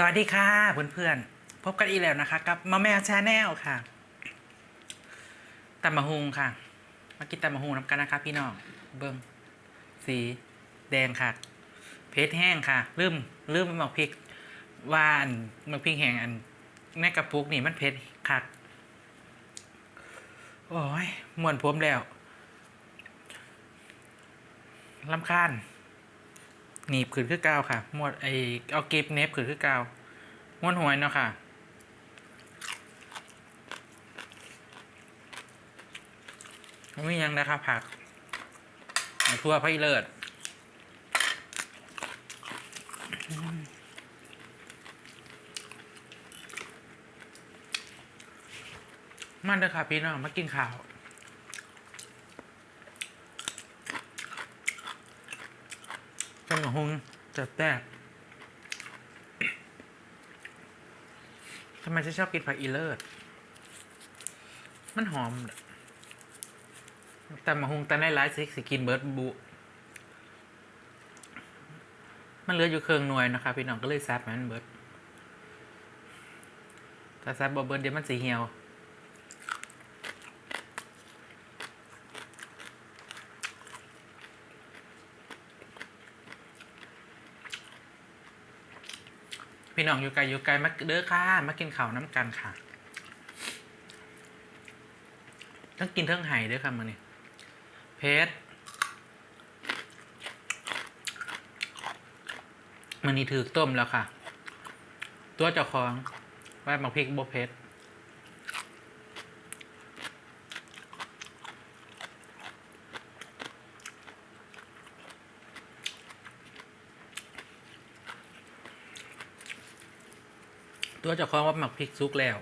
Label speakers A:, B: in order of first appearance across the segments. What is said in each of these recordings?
A: สวัสดีค่ะ เพื่อนๆ พบกันอีกแล้วนะคะ กับมาแมวชาแนลค่ะตำมะฮุงค่ะ มากินตำมะฮุงน้ำกันนะคะ พี่น้องเบิ้งสีแดงค่ะ เพชรแห้งค่ะลืมลืมหมกพริกว่าอันหมกพริกแห้งอันในกระปุกนี่มันเพชรค่ะโอ้ยมวนผมแล้วลำคาญ หนีบขืนคือเก้าวค่ะหมวดไอเอาเก็บเนบขืนคือเก้าวม้วนหวยเนาะค่ะไม่ยังนะครับผักทั่วพระอีเลิศมันเด้อค่ะพี่น้องมากินข้าว จัง หวะฮงจะแตกทำไมฉันชอบกินผักอีเลิศมันหอม แต่มาฮงแต่ในร้านสิสิกินเบิร์ดบุ มันเหลืออยู่เครื่องหน่วยนะคะพี่น้องก็เลยแซบมันเบิร์ดถ้าซับบอเบิร์ดเดี๋ยวมันสีเหี่ยว พี่น้องอยู่ไกลอยู่ไกลมาเด้อค่ะ มากินข้าวน้ำกันค่ะต้องกินเทิงไห่ด้วยค่ะมือนี่เพชรมันนี่ถือต้มแล้วค่ะ ตัวเจ้าของว่ามักพริกบเพชร ตัวเจ้าของว่าหมักพริกซุกแล้ว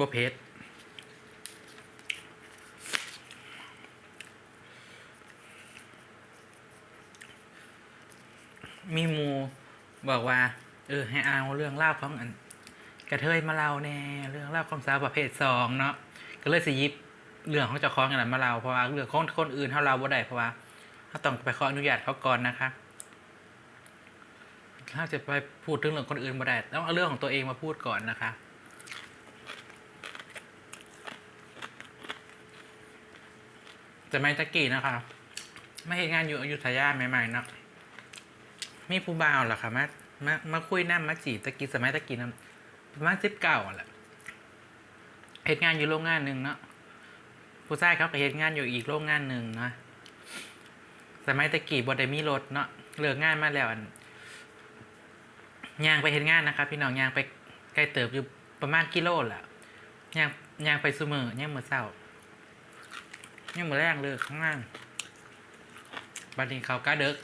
A: บเพชรมีมูบอกว่า เออ ให้เอาเรื่องเล่าของอัน กระเทยมาเล่าแน่เรื่องเล่าของสาวประเภทสองเนาะก็เลยสิยิบเรื่องของเจ้าของกันมาเล่าเพราะว่าเรื่องของคนอื่นเขาเล่าบ่ได้เพราะว่าเขาต้องไปขออนุญาตเขาก่อนนะคะ ถ้าจะไปพูดถึงเรื่องคนอื่นบ่ได้ต้องเอาเรื่องของตัวเองมาพูดก่อนนะคะจะไม่ตะกี้นะคะไม่เห็นงานอยู่อยุธยาใหม่ๆเนาะมีผู้บ่าวเหรอคะมามามาคุยน้ำมาจีตะกี้สมัยตะกี้น้ำประมาณสิบเก้าแหละเหตุงานอยู่โรงงานหนึ่งเนาะผู้ชายเขาก็เหตุงานอยู่อีกโรงงานหนึ่งนะสมัยตะกี้บไดมีรถเนาะเลิกงานมาแล้วอัน ยางไปเห็นงานนะคะพี่น้องยางไปไกลเติบอยู่ประมาณกิโลแหละยางยางไปซูมือย่างมือเศร้าย่างมือแรงเลยข้างล่างบัดนี้เขาก็เดิก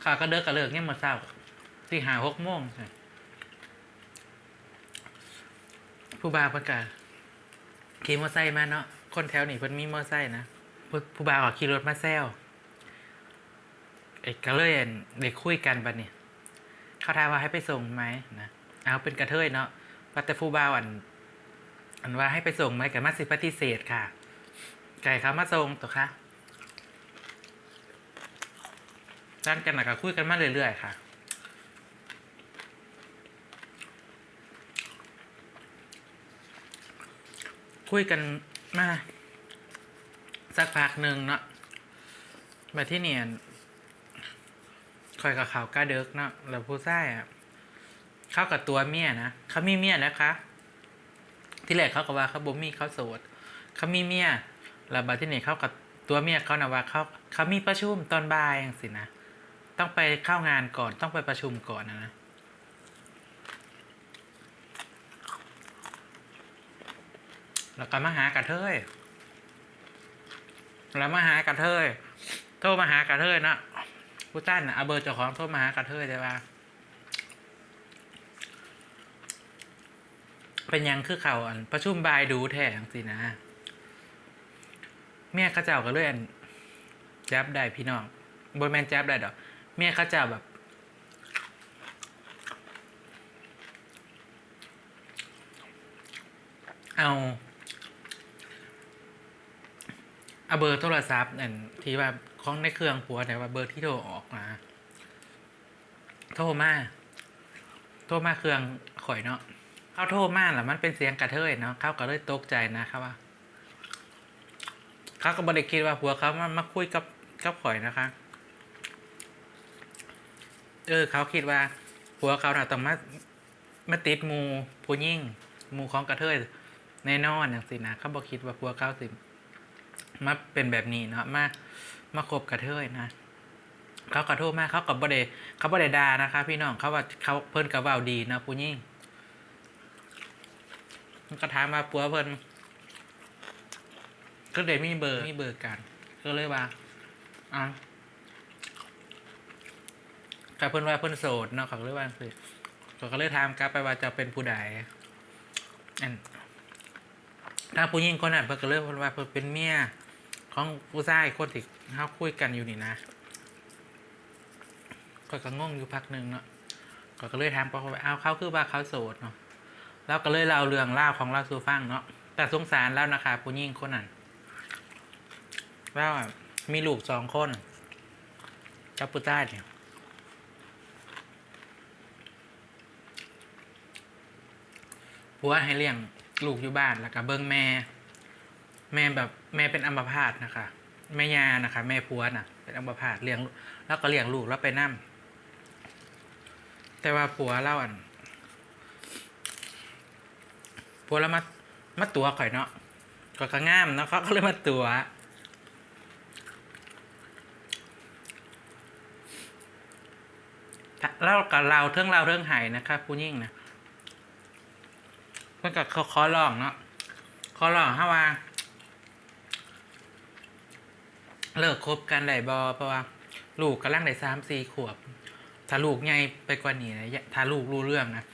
A: เขาก็เดิกกับเลิกย่างมือเศร้าที่หาหกโมงใช่ผู้บาวประกาศขี่มอเตอร์ไซค์มาเนาะคนแถวนี่เพิ่นมีมอเตอร์ไซค์นะผู้ผู้บ่าวก็ขี่รถมาแซวเอกก็เล่นเด็กคุยกันบัดนี้ เขาถามว่าให้ไปส่งไหมนะเอาเป็นกระเทยเนาะว่าแต่ผู้บ่าวอัน อันว่าให้ไปส่งไหมกับมาสิปฏิเสธค่ะ ไก่เขามาส่งตัวค่ะจ้างกันหนักก็คุยกันมาเรื่อยๆค่ะคุยกันมา สักพักหนึ่งเนาะมาที่เนี่ย คอยกับเขาก้าเดิกเนาะแล้วผู้ชายอะเข้ากับตัวเมียนะเขามีเมียนะคะ ที่แรกเขาก็ว่าเขาบ่มีเขาโสดเขามีเมียแล้วบัดที่นี่เข้ากับตัวเมียเขานะว่าเขาเขามีประชุมตอนบ่ายอย่างสินะต้องไปเข้างานก่อนต้องไปประชุมก่อนนะนะแล้วก็มาหากระเทยแล้วมาหากระเทยโทรมาหากระเทยเนาะ ผู้จ้านน่ะเอาเบอร์เจ้าของโทรมาหากระเทยได้ว่า เป็นยังคือเขาอันประชุมบายดูแทงสินะเมียข้าเจ้าก็เลยอันแจ๊บได้พี่น้องบนแมนแจ๊บได้ดอกเมียข้าเจ้าแบบเอาเอาเบอร์โทรศัพท์อันที่ว่า ของในเครื่องผัวแต่ว่าเบอร์ที่โทรออกมาโทรมาโทรมาเครื่องข่อยเนาะเขาโทรมาแล้วมันเป็นเสียงกระเทยเนาะเขาก็เลยตกใจนะครับว่าเขาก็บริคิดว่าผัวเขามามาคุยกับกับข่อยนะคะเออเขาคิดว่าผัวเขาน่ะต้องมามาติดมูผู้ยิ่งมูของกระเทยแน่นอนอย่างสินะเขาบอกคิดว่าผัวเขาสิมาเป็นแบบนี้เนาะมา มาคบกระเทยนะ เขาขอโทษมากเขากับบไดเขาบไดดานะคะ พี่น้องเขาว่าเขาเพิ่นกับว่าดีนะผู้ยิ่งก็ถามมาผัวเพิ่นก็เลยมีเบอร์มีเบอร์กัน ก็เลยว่าอะกับเพื่อนว่าเพื่อนโสดเนาะเขาเลยว่าคือเขาก็เลยถามกลับไปว่าจะเป็นผู้ใดอันถ้าผู้หญิงคนนั้นเพิ่นก็เลยพูดว่าเพิ่นเป็นเมีย ของผู้ชายคนที่เขาคุยกันอยู่นี่นะก็ก็งงอยู่พักหนึ่งเนาะก็ก็เลยถามเขาว่าเอาเขาคือว่าเขาโสดเนาะแล้วก็เลยเล่าเรื่องเล่าของเราสู่ฟังเนาะแต่สงสารแล้วนะคะผู้หญิงคนนั้นว่ามีลูกสองคนกับปุต้าเนี่ยผัวให้เลี้ยงลูกอยู่บ้านแล้วก็เบิ้งแม่ แม่แบบ แม่เป็นอัมพาตนะคะแม่ยานะคะ แม่ผัวน่ะ เป็นอัมพาตเลี้ยงแล้วก็เลี้ยงลูกแล้วไปนั่มแต่ว่าผัวเล่าอันผัวแล้วมามาตัวข่อยเนาะก็กระง่ามเนาะเขาก็เลยมาตัวเล่ากับเราเทิงเราเทิงไห้นะครับผู้ยิ่งนะเพื่อนกับเขาขอร้องเนาะขอร้องฮะว่า เลิกคบกันได้บอเพราะว่า ลูกกำลังได้สามสี่ขวบ ถ้าลูกใหญ่ไปกว่านี้นะถ้าลูกรู้เรื่องนะ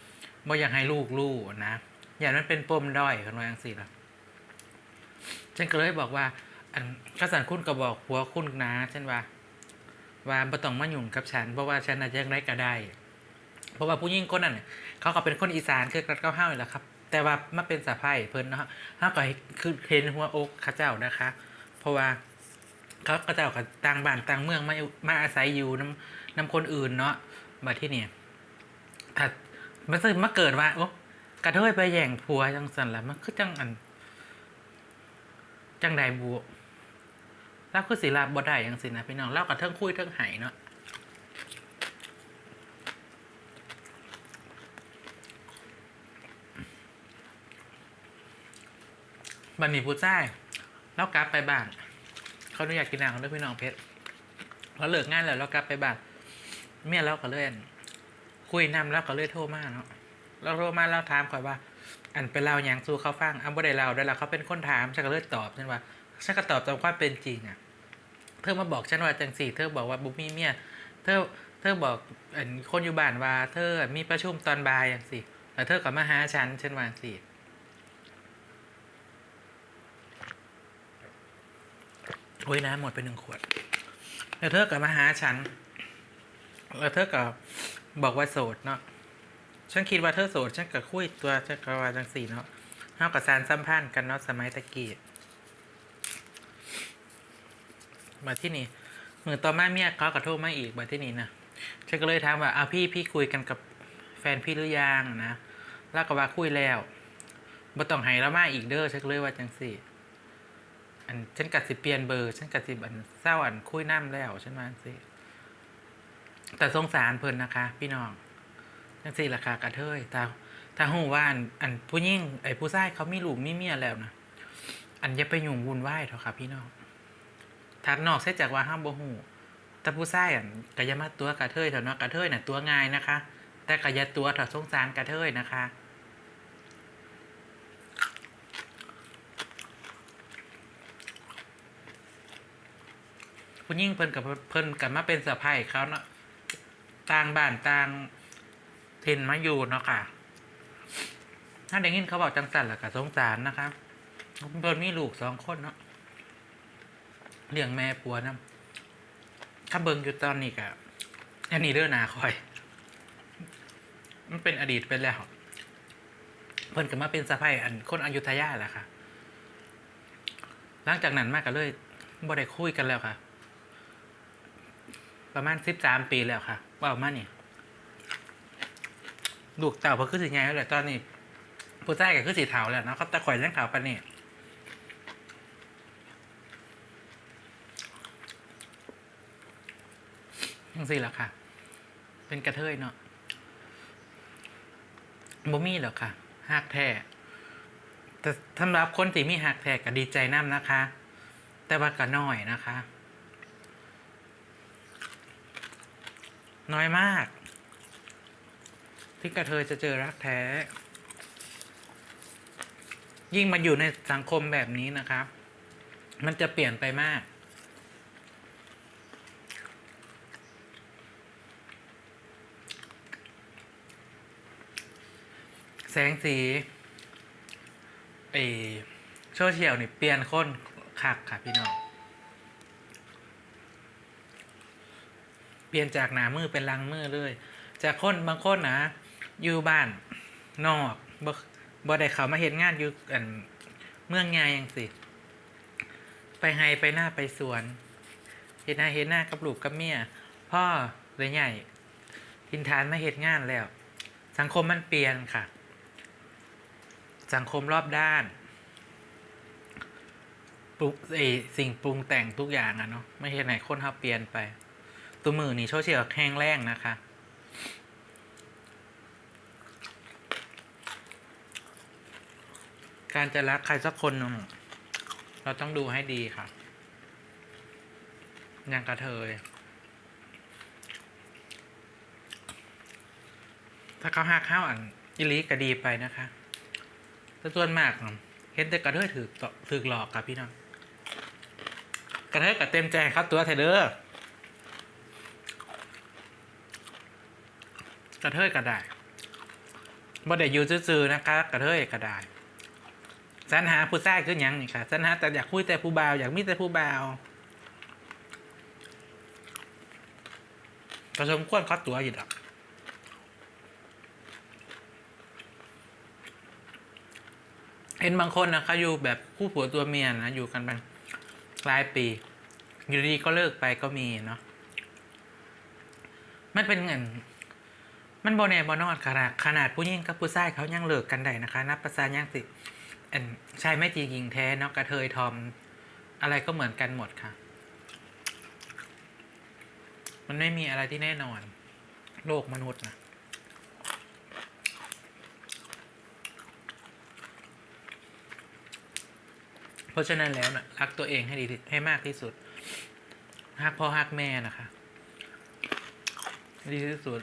A: บ่อยากให้ลูกรู้นะ อย่างนั้นเป็นปมด้อยกันาอย่างสี่ละฉันก็เลยบอกว่า อันข้าสันคุณก็บอกผัวคุณนะเช่นว่า ว่าบ่ต้องมายุ่งกับฉัน เพราะว่าฉันอาจจะยังได้ก็ได้ เพราะว่าผู้หญิงคนนั้นเนี่ยเขาก็เป็นคนอีสานคือกัดเก้าห้าอยู่แล้วครับ แต่ว่ามาเป็นสะพ้ายเพิ่นเนาะเฮาก็คือเห็นหัวอกข้าเจ้านะคะ เพราะว่า เขาเข้าเจ้ากับต่างบ้านต่างเมืองมามาอาศัยอยู่น้ำน้ำคนอื่นเนาะมาที่นี่ถ้ามันซึ่มาเกิดว่าโอ้กระเทยไปแย่งผัวจังสันละมันคือจังอัน จังใดบัวเราคือศิลาบ่ได้ยังสินะพี่น้องเล่ากับเทิงคุยเทิงไห้เนาะบันนี้ผู้ชายเรากลับไปบ้าน เขาอนุญาตกินน้ำด้วยพี่น้องเพชรเราเลิกงานแล้วเรากลับไปบ้านเมียเราก็เลยอั่นคุยนำแล้วก็เลยโทรมาเนาะเราโทรมาเราถามก่อนว่า อันเป็นเราอย่างสู้เขาฟังอันบ่ได้เราได้วยล่ะเขาเป็นคนถามฉันก็เลยตอบฉันว่าฉันก็ตอบตามความเป็นจริงอะ เธอมาบอกฉันว่าจังสี่ เธอบอกว่าบุมีเมียเธอเธอบอกอันคนอยู่บ้านว่า เธอมีประชุมตอนบ่ายอย่างสี่แล้วเธอก็มาหาฉันฉันว่าจังสี่ โอ้ยน้ำหมดไปหนึ่งขวด แล้วเธอก็มาหาฉัน แล้วเธอก็บอกว่าโสดเนาะ ฉันคิดว่าเธอโสด ฉันก็คุยตัวฉันก็ว่าจังสี่เนาะเท่ากับสารสัมพันธ์กันเนาะสมัยตะกี้ มาที่นี่มือต่อมาเมียเขากระโทษมาอีกมาที่นี่นะ ฉันก็เลยถามว่าเอาพี่พี่คุยกันกับแฟนพี่หรือยังนะ แล้วก็ว่าคุยแล้วบ่ต้องให้แล้วมาอีกเด้อฉันก็เลยว่าจังสี่ อันฉันกัดสิเปลี่ยนเบอร์ฉันกัดสิอันเศร้าอันคุยน้ำแล้วฉันว่าสิแต่สงสารเพิ่นนะคะ พี่น้องจังสี่ราคากระเทยแต่ถ้าหูว่าอันอันผู้ยิ่งไอ้ผู้ชายเขามีลูกมีเมียแล้วนะอันอย่าไปยุ่งวุ่นวายเถอะค่ะ พี่น้องถัดนอกเสียจากว่าห้ามบ่หูแต่ผู้ชายอะกะอยามาตัวกระเทยเถอะเนาะกระเทยน่ะตัวง่ายนะคะ แต่กะอยาตัวเถอะสงสารกระเทยนะคะ ผู้ยิ่งเพิ่นกับเพิ่นกับมาเป็นเสะพ้ายเขาเนาะต่างบ้านต่างถิ่นมาอยู่เนาะค่ะ ถ้าได้ยินเขาบอกจังสันแหละกะสงสารนะคะเพิ่นมีลูกสองคนเนาะเลี้ยงแม่ปัวนะถ้าเบิงอยู่ตอนนี้กะอันนี้เรื่องนาคอย มันเป็นอดีตไปแล้ว เพิ่นก็มาเป็นสะพ้ายอันคนอยุธยาแหละค่ะ หลังจากนั้นมากก็เลยบ่ได้คุยกันแล้วค่ะ ประมาณสิบสามปีแล้วค่ะว่ามาเนี่ยลูกเต่าเพราะคือสีไงแล้วแหละตอนนี้ผู้ชายก็คือสีเทาแล้วเนาะเขาตะข่อยยังขาวปานนี่ยังสิละค่ะ เป็นกระเทยเนาะบ่มีหรอกค่ะหักแท้แต่สำหรับคนที่มีหักแท้ก็ดีใจน้ำนะคะ แต่ว่าก็น้อยนะคะ น้อยมาก ที่กระเทยจะเจอรักแท้ ยิ่งมาอยู่ในสังคมแบบนี้นะครับ มันจะเปลี่ยนไปมากแสงสีไอโซเชียลนี่เปลี่ยนคนคักค่ะพี่น้อง เปลี่ยนจากหนามือเป็นลังมือเลย จากคนบางคนนะอยู่บ้านนอกบ่บ่ได้เขามาเห็นงานอยู่อันเมืองไงยังสิ ไปไฮไปหน้าไปสวน เห็นหน้าเห็นหน้ากับลูกกับเมียพ่อเลยใหญ่ทินทานมาเห็นงานแล้ว สังคมมันเปลี่ยนค่ะ สังคมรอบด้านปรุไอสิ่งปรุงแต่งทุกอย่างอะเนาะไม่ใช่ไหนคนเขาเปลี่ยนไป ตัวมือนี่โชเชียลแห้งแรงนะคะ การจะรักใครสักคนนึงเราต้องดูให้ดีค่ะ อย่างกระเทย ถ้าเขาหักข้าวอันอิลิก็ดีไปนะคะแต่ส่วนมากเห็นแต่กระเทยถือตอถือหลอกครับพี่น้องกระเทยกับเต็มใจครับตัวเทเดอร์ ระเทยกระไดบ่ได้อยู่ซื่อๆนะคะ กระเทยกระไดสันหาผู้ชายคือหยังนี่ค่ะสันหาแต่อยากคุยแต่ผู้บ่าวอยากมีแต่ผู้บ่าวผสมควรคัดตัวอยู่ดอกเห็นบางคนนะคะอยู่แบบคู่ผัวตัวเมียนะอยู่กันเป็นหลายปี อยู่ดีก็เลิกไปก็มีเนาะมันเป็นเงิน มันโบเน่บอนอดขนาดขนาดผู้หญิงกับผู้ชายเขายังเลิกกันได้นะคะนับภาษายังสิอันชายไม่จริงหญิงแท้เนาะกระเทยทอม อะไรก็เหมือนกันหมดค่ะ มันไม่มีอะไรที่แน่นอน โลกมนุษย์นะเพราะฉะนั้นแล้วนะรักตัวเองให้ดีให้มากที่สุดฮักพ่อฮักแม่นะคะ ดีที่สุด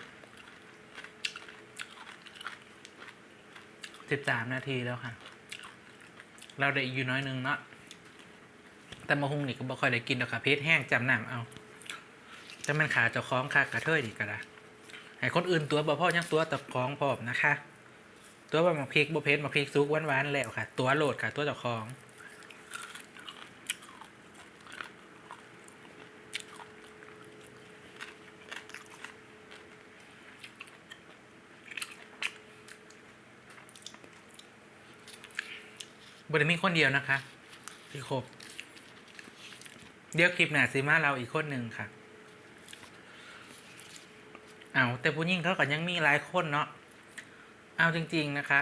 A: สิบสามนาทีแล้วค่ะ เราได้อยู่น้อยนึงเนาะแต่มาหุงนี่ก็บ่ค่อยได้กินหรอกค่ะเพชรแห้งจำหนำเอาจะมันขาเจ้าของค่ะกระเทยดีกระดาให้คนอื่นตัวบ่พ่อยังตัวตะของพร้อมนะคะ ตัวบ่มาพริกบ่เพชรมาพริกซุกหวานๆแล้วค่ะ ตัวโหลดค่ะ ตัวเจ้าของ บริมีคนเดียวนะคะ ที่ครบ เดี๋ยวคลิปหน้าซีมาเราอีกคนหนึ่งค่ะ เอาแต่ผู้หญิงเขาก็ยังมีหลายคนเนาะ เอาจริง ๆ นะคะ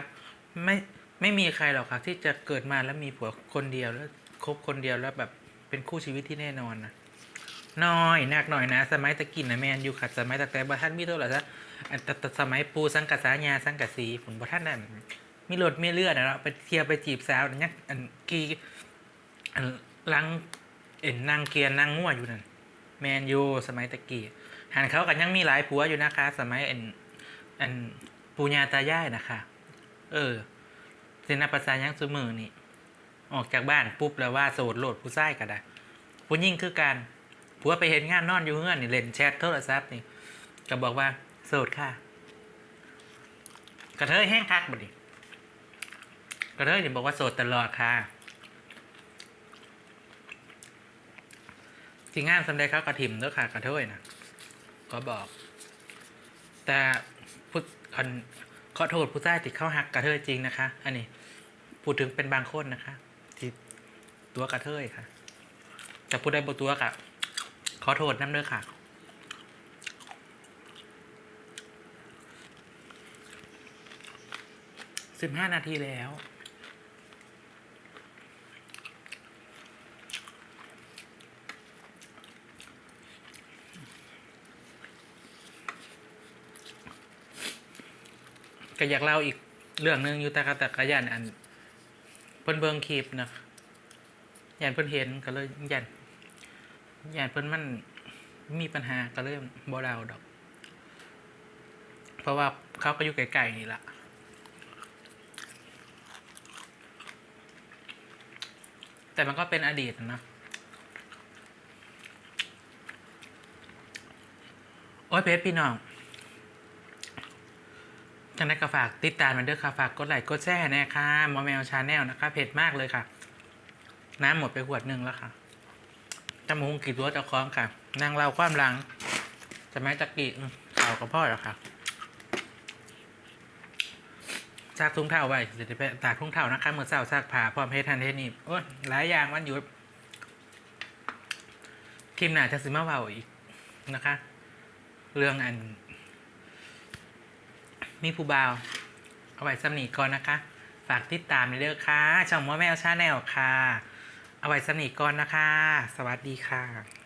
A: ไม่ไม่มีใครหรอกค่ะ ที่จะเกิดมาแล้วมีผัวคนเดียวแล้วคบคนเดียวแล้วแบบเป็นคู่ชีวิตที่แน่นอนนะน้อยนักหน่อยนะ สมัยตะกินนะแมนอยู่ขัดสมัยตะแต่บ่ท่านมีเท่าไหร่ซะแต่สมัยปูสังกะสายาสังกะสีผลบ่ท่านนั่น มีรถมีเลือดนะเนาไปเทียวไปจีบสาวเนี่ยอันกีอันลังเอ็นนางเกียร์นางง่วอยู่นั่นแมนยูสมัยตะกี้หันเขากันยังมีหลายผัวอยู่นะคะ สมัยอันอันปูญาตายายนะคะ เออเซนาภาษายังซุมือนี่ ออกจากบ้านปุ๊บแล้วว่าโสดโหลดผู้ชายก็ได้ผู้ยิ่งคือการผัวไปเห็นงานนอนอยู่เงื่อนนี่เล่นแชทโทรศัพท์นี่ก็บอกว่าโสดค่ะกระเทยแห้งคักบ่ดิ กระเทยนี่บอกว่าโสดตลอดค่ะที่งงานสำเร็จเขากระถิ่มด้วยค่ะกระเทยนะก็บอก แต่พูดอันขอโทษผู้ชายที่เข้าหักกระเทยจริงนะคะ อันนี้พูดถึงเป็นบางคนนะคะที่ตัวกระเทยค่ะแต่พูดได้บทตัวกะขอโทษน้ำเด้อค่ะสิบห้านาทีแล้ว ก็อยากเล่าอีกเรื่องหนึ่งอยู่แต่กะแต่กรยันอันเพิ่นเบิงคลิปนะยันเพิ่นเห็นก็เลยยันยันเพิ่นมันมีปัญหาก็เลยบ่เล่าดอก เพราะว่าเขาก็อยู่ไกลๆนี่ละแต่มันก็เป็นอดีตนะโอ้ยเพชรพี่น้อง จังได้ก็ฝากติดตามมันด้วยค่ะฝากกดไลค์กดแชร์นะคะมอแมวชาแนลนะคะเผ็ดมากเลยค่ะ น้ำหมดไปขวดหนึ่งแล้วค่ะจมูกกี่ตัวจะคล้องค่ะ นางเราความหลังจะแม้ตะกี้อืมข่าวกับพ่อแล้วค่ะซากทุ่งเท่าไว้เดี๋ยวไปตากทุ่งเท่านะคะเมื่อเช้าซากผ่าพร้อมเพชรทันเทนี่โอ้ยหลายอย่างวันหยุดคลิมหนาจะซื้อมาเบาอีกนะคะ เรื่องอัน มีผู้บ่าว เอาไว้สำนีก่อนนะคะ ฝากติดตามเด้อค่ะช่องมอแมวชาแนลค่ะ เอาไว้สำนีก่อนนะคะ สวัสดีค่ะ